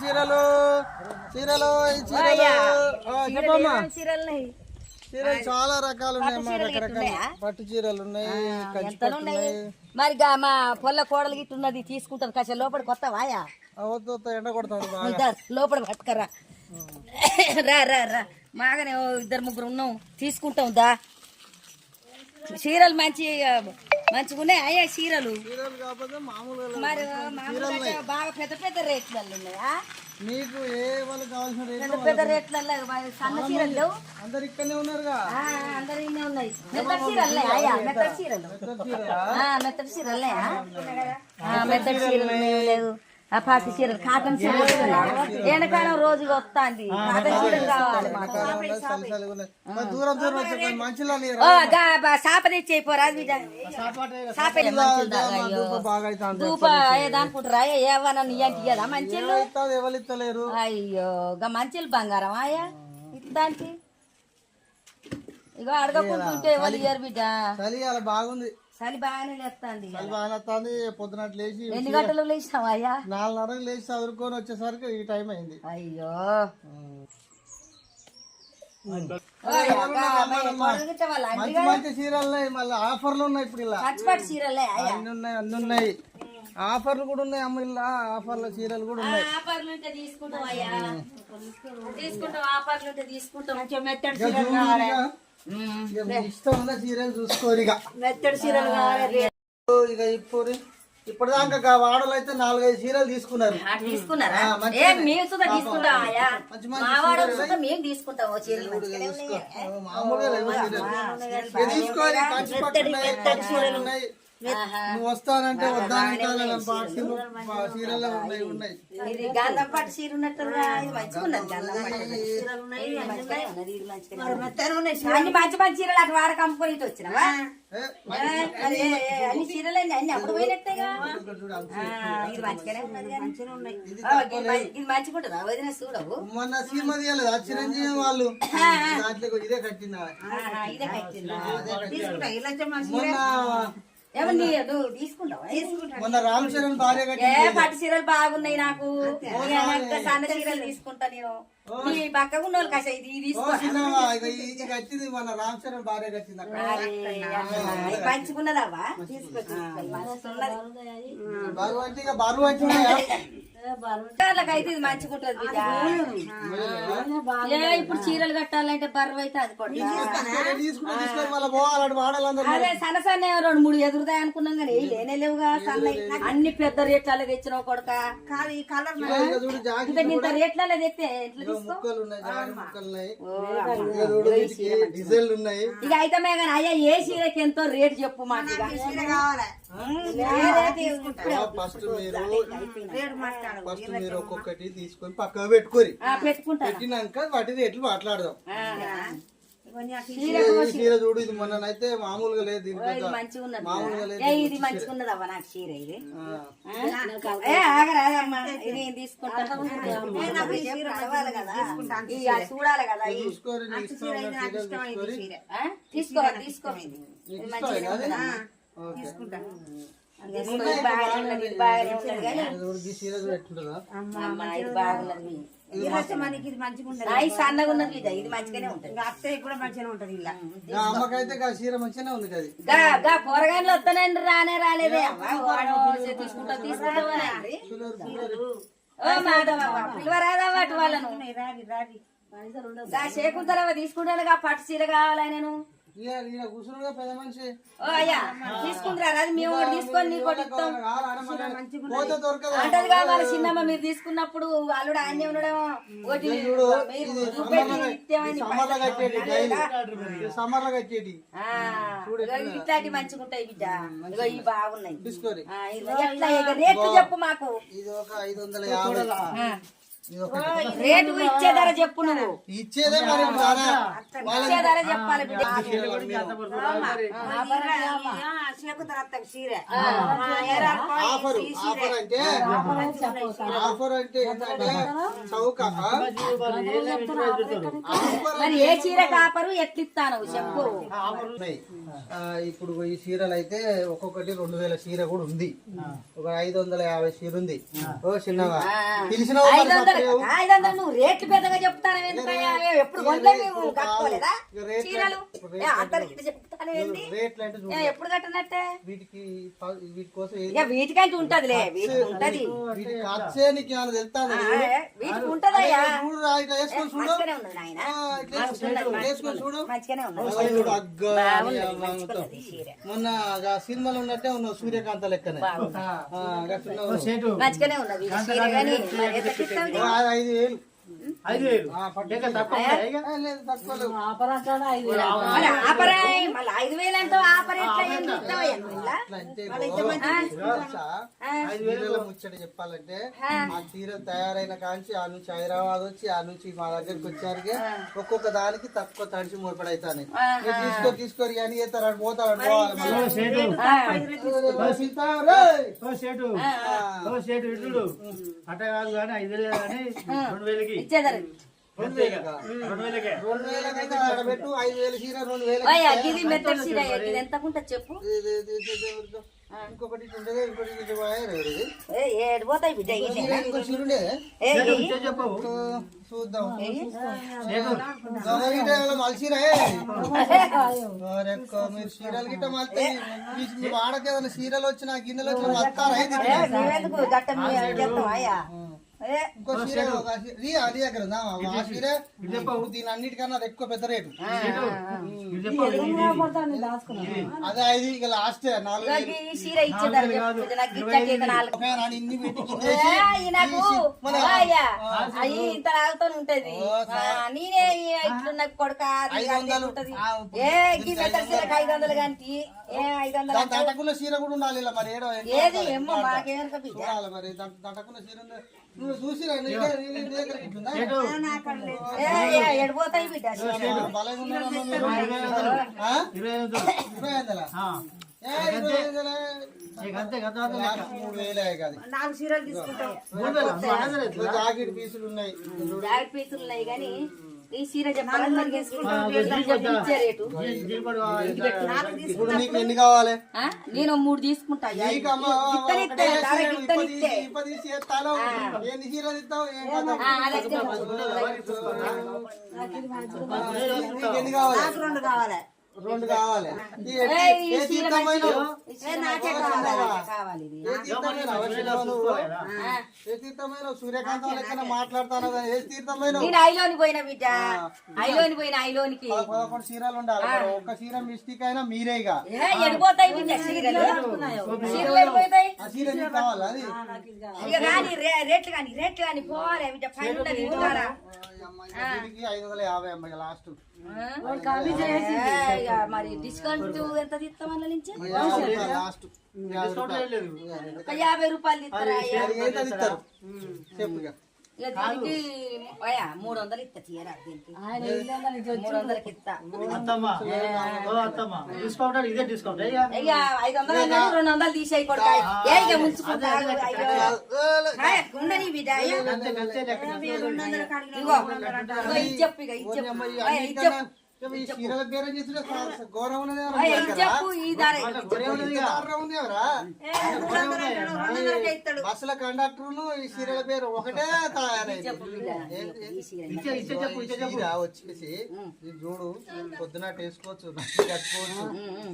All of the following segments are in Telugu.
చీరలు చీరలు చీరలు. చెప్పమ్మా. చీరలు చాలా రకాలు ఉన్నాయి రకరకాల? పట్టు చీరలు ఉన్నాయి మరి మా పొల్ల కోడలు గిట్ట ఉన్నది తీసుకుంటారు కాసే లోపల కొత్త వాయా వద్దు, ఎండ ఇద్దా, లోపల పట్టుకరా. రా రా రా. మాగానే ఇద్దరు ముగ్గురు ఉన్నాం తీసుకుంటాం దా. చీరలు మంచి మంచిగా ఉన్నాయి అయ్యా చీరలు. మరి మామూలుగా బాగా పెద్ద పెద్ద రేట్లలో ఉన్నాయా? మీకు ఏ వాళ్ళు కావాల్సిన రేట్లు పెద్ద పెద్ద రేట్లలో మరి సన్న చీరలు లేవు. అందరు ఇక్కడనే ఉన్నారుగా. అందరు ఇన్నే ఉన్నాయి. మెత్తడి చీరలు? అయ్యా మెత్తడి చీరలు. పెద్ద చీరలా? ఆ, మెత్తడి చీరలు లేవు ఆ పాతి చీరలు కాటన్ చీరలు. ఎండాకాలం రోజుగా వస్తాంది. కాటన్ చీరలు కావాలి మాకు. రకాలు ఉన్నాయి, సలసలు ఉన్నాయి. మరి దూరం దూరం వచ్చే మంచిలా ఓ గా బా- సాప తెచ్చి అయిపోరా ఏదనుకుంటారా ఏమన్నా నీ అంటే కదా మంచిలు అయ్యో గా మంచిలు బంగారం ఆయా? ఇస్తానికి ఇగో అడగకుంటుంటే ఎవరు ఇయ్యరు బిడ్డ? బాగుంది. చలి బాగానే లేస్తుంది చలి బాగా వస్తుంది పొద్దునట్లు లేచి ఎన్ని గంటలు లేచినావు అయ్యా? నాలుగున్నరకు లేచి చదువుకొని వచ్చేసరికి ఈ టైం అయింది. అయ్యో. మంచి మంచి చీరలు మళ్ళీ ఆఫర్లు ఉన్నాయి ఇప్పుడు ఇలా. చీరలే అన్ని ఉన్నాయి అన్ని ఉన్నాయి. ఆఫర్లు కూడా ఉన్నాయి అమ్మ ఇలా ఆఫర్ల చీరలు కూడా ఉన్నాయి. ఆఫర్లు ఉంటే తీసుకుంటాం అయ్యా. తీసుకుంటాం ఆఫర్లు ఉంటే తీసుకుంటాం. మెత్తడి ఇక చూడు ఇక. ఇక? మీ ఇష్టం ఉన్న చూసుకోరు ఇక. మెత్తడి చీరలు కావాలి. ఇక ఇప్పుడు ఇప్పటిదాకా వాడలు అయితే నాలుగైదు చీరలు తీసుకున్నారు. తీసుకున్నారా? తీసుకుంటాం తీసుకుంటాం నువ్వు వస్తానంటే వద్దానంటే బాక్సులు చీరలు ఉన్నాయి ఉన్నాయి. ఇది గంధం పట్టు చీర ఉన్నట్టుగా మంచిగా ఉన్నది గంధం పట్టు చీరలు ఉన్నాయి. అన్ని మంచి మంచి చీరలు అటు వాడ కంపుకొని ఇటు వచ్చినావా? ఏ, ఏ, అదే, ఏ, అన్ని చీరలే అన్ని అప్పుడు పోయినట్టేగా. ఇది మంచిగానే ఉన్నది కానీ. ఆ, ఇది మంచి- ఇది మంచిగా ఉంటుందా వదిన చూడవు. మొన్న సీమ తీయలేదు ఆ చిరంజీవి వాళ్ళు. ఇదే కట్టిందా? ఇదే కట్టిందా? మొన్న ఏమో పట్టు చీరలు బాగున్నాయి నాకు. సన్న చీరలు తీసుకుంటా నేను? నీ పక్కకు ఉన్న వాళ్ళు కాసే ఇది ఓ తీసుకో చిన్నవా? ఇక ఇది కట్టింది మొన్న రామ్ చరణ్ భార్య కట్టింది అక్కడ. ఇది మంచుకున్నదవ్వా తీసుకొచ్చి చీరలకైతే ఇది బిడ్డ. ఏ ఇప్పుడు చీరలు కట్టాలంటే బరువు అయితే అది సన్న సన్న రెండు మూడు ఎదురుతాయి అనుకున్నాం కానీ ఏ లేనే లేవుగా సన్న అన్ని పెద్ద రేట్లలో తెచ్చినావు కొడుక. కాదు ఈ కలర్ ఇక ఇంత రేట్లలో తెస్తే ఇక అయితే అయ్యా ఏ చీరకి ఎంతో రేట్ చెప్పు మాకు ఫస్ట్ మీరు ఫస్ట్ మీరు ఒక్కొక్కటి తీసుకొని పక్కన పెట్టుకోరి. పెట్టినాక వాటి రేట్లు మాట్లాడదాం. చీర చూడు ఇది మామూలుగా లేదు మంచిగా ఉన్నది. మామూలుగా లేదు ఏ ఇది మంచిగా ఉన్నది అవ్వ నాకు చీర ఇది. ఆ. ఆ? ఏ ఆగరాదమ్మా ఇది నేను తీసుకుంటా. ఏ, నాకు ఈ చీర. కావాలి కదా చూడాలి ఈ చూసుకోరి నీ ఇష్టం ఉన్న చీరలు చూసుకోరి ఆ? తీసుకో తీసుకో ఇది నీకు మంచిగా ఇష్టమేనా అది? ఉన్నదా? ఓకే. తీసుకో, ఇది బాగానే ఉన్నది ఇది బాగానే ఉన్నది కానీ ఇది చూడు, ఈ చీర చూడు ఎట్లుంటుందా అమ్మా, ఇది బాగున్నది ఇది వస్తే మనకి ఇది మంచిగా ఉంటుంది నా ఈ సన్నగా ఉన్నది ఇది ఇది మంచిగానే ఉంటది అత్తయ్య కూడా మంచిగా ఉంటుంది ఇలా నా అమ్మకైతే ఆ చీర మంచిగానే ఉంది అది గా గా కూరగాయలు వస్తానండి రానే రాలేదే తీసుకుంటా తీసుకుంటా అని. ఓ మాధవ పిలవరాదా వాటి వాళ్ళను రాగి రాగి గా శేకుంతలవ తీసుకుంటాను గా పట్టు చీర కావాలా నేను ఈయన ఈయన కూర్చున్నాడుగా పెద్ద మనిషి. ఓ అయ్యా తీసుకుంటారా అది మేము ఒకటి తీసుకొని నీకు ఒకటి ఇస్తాం. కావాలి, ఆడ మళ్ళీ పోతే దొరకదు. అంటది కావాలి చిన్నమ్మ మీరు తీసుకున్నప్పుడు అల్లుడు ఆయనే ఉండడం ఒకటి చూడు మీరు ఇది చూపెట్టి ఇత్తేమని సమ్మర్లో కట్టేటి డైలీ. సమ్మర్లో కట్టేటి. ఆ, ఇగో ఇట్లాంటి మంచిగా ఉంటాయి బిడ్డ. ఇగో ఇవి బాగున్నాయి. రేట్లు చెప్పు మాకు. ఇది ఒక ఐదు వందల రేటు ఇచ్చే ధర చెప్పు నువ్వు. ఇచ్చేదే మరి ఇచ్చే ధర చెప్పాలి ఆఫర్ ఆఫర్ అంటే ఆఫర్ అంటే చౌక మరి ఏ చీర కాపరు? ఎట్లిస్తాను చెప్పు. ఇప్పుడు ఈ చీరలు అయితే ఒక్కొక్కటి రెండు వేల చీర కూడా ఉంది. ఒక ఐదు వందల యాభై చీర ఉంది. ఓ చిన్నగా పిలిచిన ఐదు నువ్వు రేట్లు పెద్దగా చెప్తాను ఎందుకయ్యా ఎప్పుడు కట్టుకోలేదా? చీరలు? చెప్తాను ఎప్పుడు కట్టనట్టే? వీటికి వీటి కోసం వీటికంటే ఉంటదిలే వీటికి ఉంటది. వీటికి ఉంటదయ్యా. మొన్న ఆ సినిమాలో ఉన్నట్టే ఉన్నావు సూర్యకాంత లెక్కనే. మంచిగానే ఉన్నది ఈ చీర కానీ మరి ఎంత కిస్తావు ఇది? ఆ, ఐదు వేలు ఐదు వేలు మళ్ళీ వేలు అంటే ఆపర్ ముచ్చట చెప్పాలంటే ఆ చీర తయారైన కాంచి ఆ నుంచి హైదరాబాద్ వచ్చి ఆ నుంచి మా దగ్గరికి వచ్చారు ఒక్కొక్క దానికి తక్కువ తడిచి ముడిపడైతాను తీసుకో తీసుకోరు అని సేటు ఇట్లు అట్ట కాదు కానీ ఐదు వేలు కానీ రెండు వేలకి ఇచ్చేదారు రెండు వేలకా? రెండు వేలకే. రెండు వేలకైతే ఆడ పెట్టు ఐదు వేల చీర రెండు వేల అయ్యా ఇది మెత్తడి చీర ఇది ఎంత ఉంటుంది చెప్పు? ఇంకొకటి ఇటు ఉండేది ఇంకొకటి ఇటు పోయారు ఇది. ఏ ఏడు పోతాయి బిడ్డ చూద్దాం. మీరు చీరలు గిట్ట మళ్తే వచ్చినా గిన్నెలు వచ్చినా మస్తారా అన్నిటికన్నా అది ఎక్కువ పెద్ద రేటు. అదే అది ఇక లాస్ట్ ఉంటది. నేనే ఇట్లున్న కొడుక అది ఐదు వందలు. ఐదు కానీ ఐదు? దంటకున్న చీర కూడా ఉండాలి మరి. ఏడో ఏది? ఏమో బిడ్డ చూడాలి మరి. చీర? నువ్వు ఎడిపోతాయి బిడ్డ? ఇరవై నాలుగు చీరలు తీసుకుంటాం. జాకెట్ పీసులు ఉన్నాయి. జాకెట్ పీసులు ఉన్నాయి కానీ ఈ చీర ఎన్ని కావాలి? నేను మూడు తీసుకుంటా నాకు రెండు కావాలి. రెండు కావాలి. ఏ తీర్థమైన సూర్యకాంతం లెక్కన మాట్లాడతాను ఏ తీర్థమైన ఐలోని పోయిన బిడ్డ. ఐలోని పోయిన ఐలోనికి. పదకొండు చీరలు ఉండాలి. ఒక్క చీర మిస్టేక్ అయినా మీరే ఎడిపోతాయి కావాలా అది. కానీ రేట్లు కానీ రేట్లు కానీ పోవాలి బిడ్డ. దీనికి ఐదు వందల యాభై అమ్మాయి లాస్ట్. మరి డిస్కౌంట్ ఎంత తీస్తాం అందులో నుంచి యాభై రూపాయలు. ఒక దీనికి అయ్యా మూడు వందలు ఇస్తా తీయరా దీనికి. మూడు వందలకి ఇస్తా డిస్కౌంట్ ఇదే డిస్కౌంట్ అయ్యా. ఐదు వందలు రెండు వందలు తీసేయి కొడుక. ఏ ఇక ముంచుకుంటా ఉండని బిడ్డ ఇగో ఇగో ఇది చెప్పు ఇక ఇది చెప్పు. అయ్యా, ఇది చెప్పు. ఈ చీరల బేరం చేసిన గౌరవం బస్సుల కండక్టర్లు ఈ చీరల పేరు ఒకటే తయారైంది. వచ్చేసి ఇది చూడు పొద్దున వేసుకోవచ్చు కట్టుకోవచ్చు.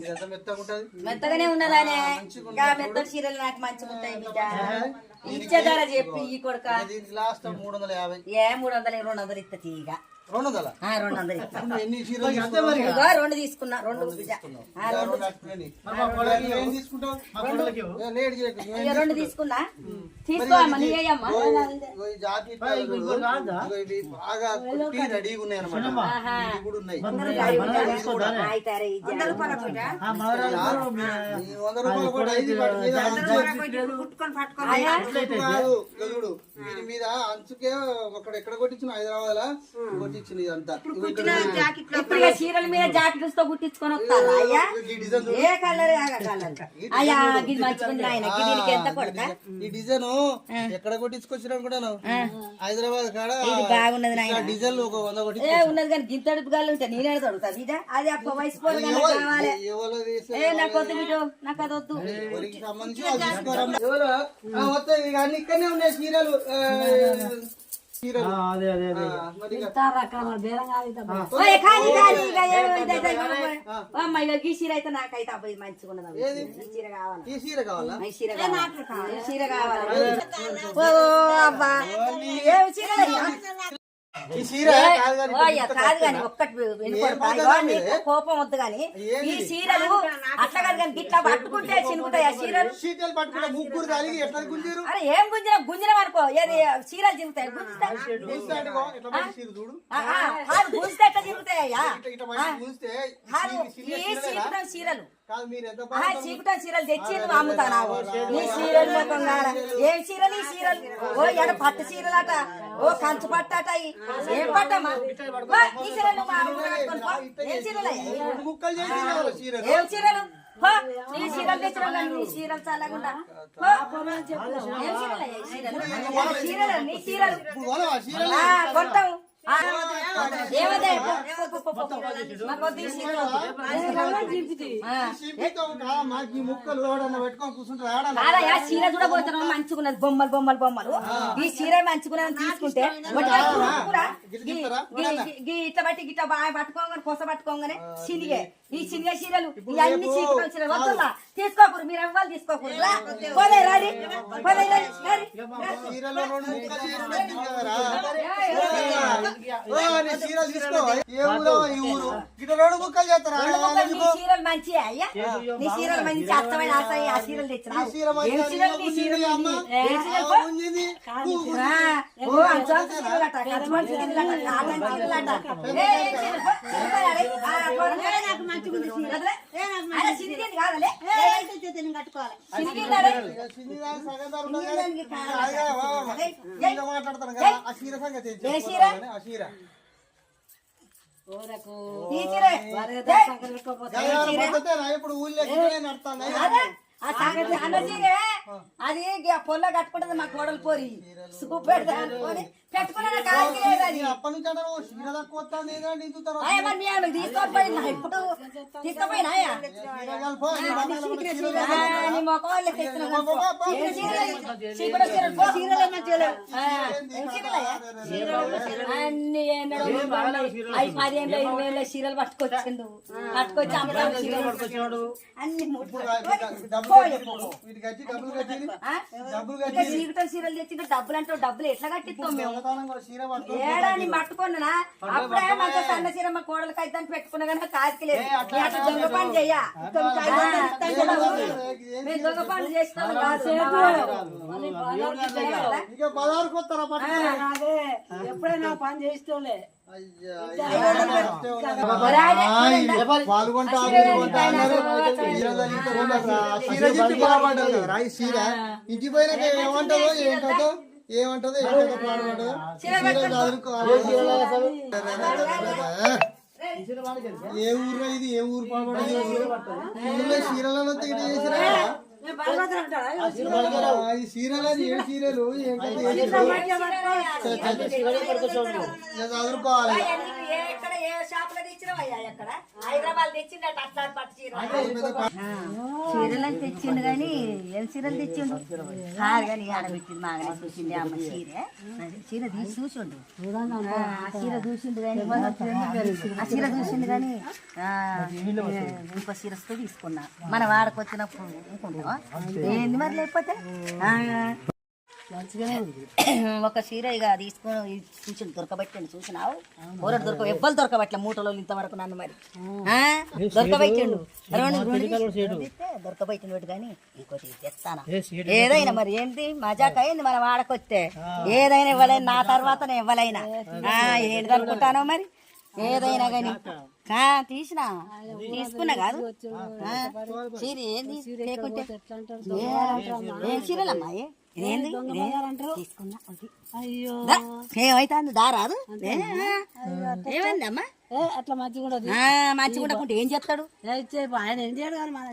ఇదంతా మెత్తగా ఉంటది? మెత్తగానే ఇంకా చీరలు నాకు మంచిగా ఉంటాయి బిడ్డ. ఇచ్చే ధర చెప్పి ఈ కొడుక? దీనికి లాస్ట్ మూడు వందల యాభై. ఏ మూడు వందలు రెండు వందలు ఇస్తా తీయగా రెండు వందల వందలు తీసుకున్నా రెండు? రెండు తీసుకున్నా. తీసుకో అమ్మ నీ అయ్యమ్మ. ఇగో ఈ- ఇగో ఈ జాకెట్ అయ్య, ఇగో ఇగో రాదా? ఇగో ఇవి బాగా కుట్టి రెడీగా ఉన్నాయి అనమాట కూడా ఉన్నాయి. వంద రూపాయల కూడా ఐదు మీద అంచుకే ఒకడు ఎక్కడ కొట్టించిన హైదరాబాద్ ఇదంతా. ఇప్పుడు ఇక చీరల మీద జాకెట్స్తో కుట్టించుకొని వస్తారా? అయ్యా. ఏ కలర్ అయ్యా ఇది మంచిగుంది ఆయన దీనికి ఎంత కొడతా? ఈ డిజైన్ ఎక్కడ కొట్టించుకొచ్చిన అనుకుంటాను హైదరాబాద్ కాడ ఇది బాగున్నది నాయన. డిజైన్ ఒక వంద కొట్టి ఏ ఉన్నది కానీ నేనే తొడుగుతా బిడ్డ అది అప్ప వయసు పోరు నాకు కావాలి. ఎవరో తీసే ఏ నాకు వద్దు బిడ్డ నాకు అది వద్దు. సంబంధించి ఇక్కడనే ఉన్నాయి చీరలు. అదే అదే అదే. ఈ చీర అయితే నాకైతే అబ్బాయి మంచిగా ఉన్నది ఏది? ఈ చీర కావాలి? ఈ చీర కావాలా? ఈ చీర కావాలి? ఈ చీర కావాలి? ఓ అబ్బా. ఏం చీర? కాదు కానీ ఒక్కటి నీకు కోపం వద్దు కానీ ఈ చీరలు అట్లా కాదు కానీ గిట్లా పట్టుకుంటే చినుకుతాయి ఆ చీరలు అరే ఏం గుంజిన గుంజిన అనుకో ఏది చీరలు చినుకుతాయి? కాదు. గుంజితే ఎట్లా చినుకుతాయి? అయ్యా ఇట్లా ఇట్లా పడి గుంజితే ఈ చీరలు చీకుటం చీరలు తెచ్చి నువ్వు అమ్ముతానావు నీ చీరలు మొత్తం కాడ. ఏం చీరలు ఈ చీరలు? ఓ ఎడ పట్టు చీరలట. ఓ కంచు పట్టట. ఏం పట్టమ్మా? ఈ చీరలు. ఏం చీరలు. ఏం చీరలు? నీ చీరలు నీ చీరలు చల్లకుండా. ఏం చీరలు? చీరలు? నీ చీరలు. చీర చూడబోతున్నాం మంచుకున్నది బొమ్మలు బొమ్మలు బొమ్మలు. ఈ చీర మంచుకున్నది తీసుకుంటే ఇట్లా బట్టి గిట్ట బాగా పట్టుకోగానే పొస పట్టుకోగానే చినిగే. ఈ చినిగే చీరలు ఈ అన్ని చీకులు చీరలు వద్దులా తీసుకోకూరు మీరు ఎవ్వరు తీసుకోకూరు. పోలే. చీరలో మంచియా అయ్యా నీ చీరలు మంచి అర్థమైన ఆశ ఆ చీరలు తెచ్చినా మాట్లాడతాను కదా. చీర సంగతి? ఇప్పుడు నడుస్తాను. అదే, పొల్ల కట్టుకుంటది మా కోడలు పోరి. అనుకొని అంటే? అన్ని ఏనాడో ఐదు పది ఏళ్ళు ఇరవై ఏళ్ళ చీరలు పట్టుకొచ్చిండు. పట్టుకొచ్చి వచ్చినాడు అన్ని చీరలు తెచ్చి ఇంకా డబ్బులు అంటావు డబ్బులు ఎట్లా కట్టిస్తాం మేము? దొంగతనం కూడా చీర పట్టుకో ఏడాని పట్టుకున్నా అప్పుడే మంచి సన్న చీర మా కోడలకి అయితే పెట్టుకున్నా కానీ అట్లా దొంగ పని చెయ్య మేము దొంగ పనులు చేస్తాం ఎప్పుడైనా పని చేస్తూలే అయ్యా, ఒరాయ్, పాల్గొంటా మీరు కొంటా అన్నారు. చీర తగిలితే ఉండదురా. చీర చూసి బాగుపడ్డది కదరా, ఈ చీర ఇంటి పోయినాక ఏమంటారో ఏం కథో ఏమంటదో ఏం కథో పాడుపడదో చీర చదువుకోవాలి ఏ ఊర్లో ఇది ఏ ఊరు పాడుపడదు ఈ ఊరు ఊర్లో చీరలలో ఇటు చేసిరా ఆ, ఈ చీరలు అది ఏ చీరలు ఏం కథ ఏ చీరలు ఇక చదువుకోవాలి ఏ ఎక్కడ ఏ షాప్లో తెచ్చినవయ్యా ఎక్కడ? హైదరాబాద్ తెచ్చిండట అట్లా పట్టు చీర చీరలు తెచ్చిండు కానీ ఏం చీరలు తెచ్చిండు? కాదు కానీ ఆడబెట్టింది మాగనే చూసింది అమ్మ చీర. చీర తీసి చూసిండు. ఆ, చీర చూసిండు కానీ ఆ చీర చూసిండు కానీ ఇంకో చీర వస్తే తీసుకున్నా. మన వాడకు వచ్చినప్పుడు అనుకుంటాం ఏంది మరి లేకపోతే? ఒక చీర ఇక తీసుకొని చూసి దొరకబెట్టండి చూసినావు? ఊరడు దొరక ఎవ్వరు దొరకబట్ల మూటలో ఇంతవరకు నన్ను మరి? దొరకబెట్టిండు. దొరకబెట్టినట్టు కానీ ఇంకోటి తెస్తానా ఏదైనా మరి ఏంటి మజాక్ అయింది మనం వాడకొస్తే ఏదైనా ఇవ్వలేను నా తర్వాతనే ఇవ్వలేనా? ఏంటి అనుకుంటానో మరి? ఏదైనా కానీ తీసిన? తీసుకున్నా కాదు? చీర ఏంది? లేకుంటే ఏ- ఏం చీరలమ్మా దా, ఏమైతుంది? దారాదు ఏమైందమ్మా అట్లా మంచిగా మంచిగా ఏం చెప్తాడు ఆయన ఏం చేయడు కానీ మన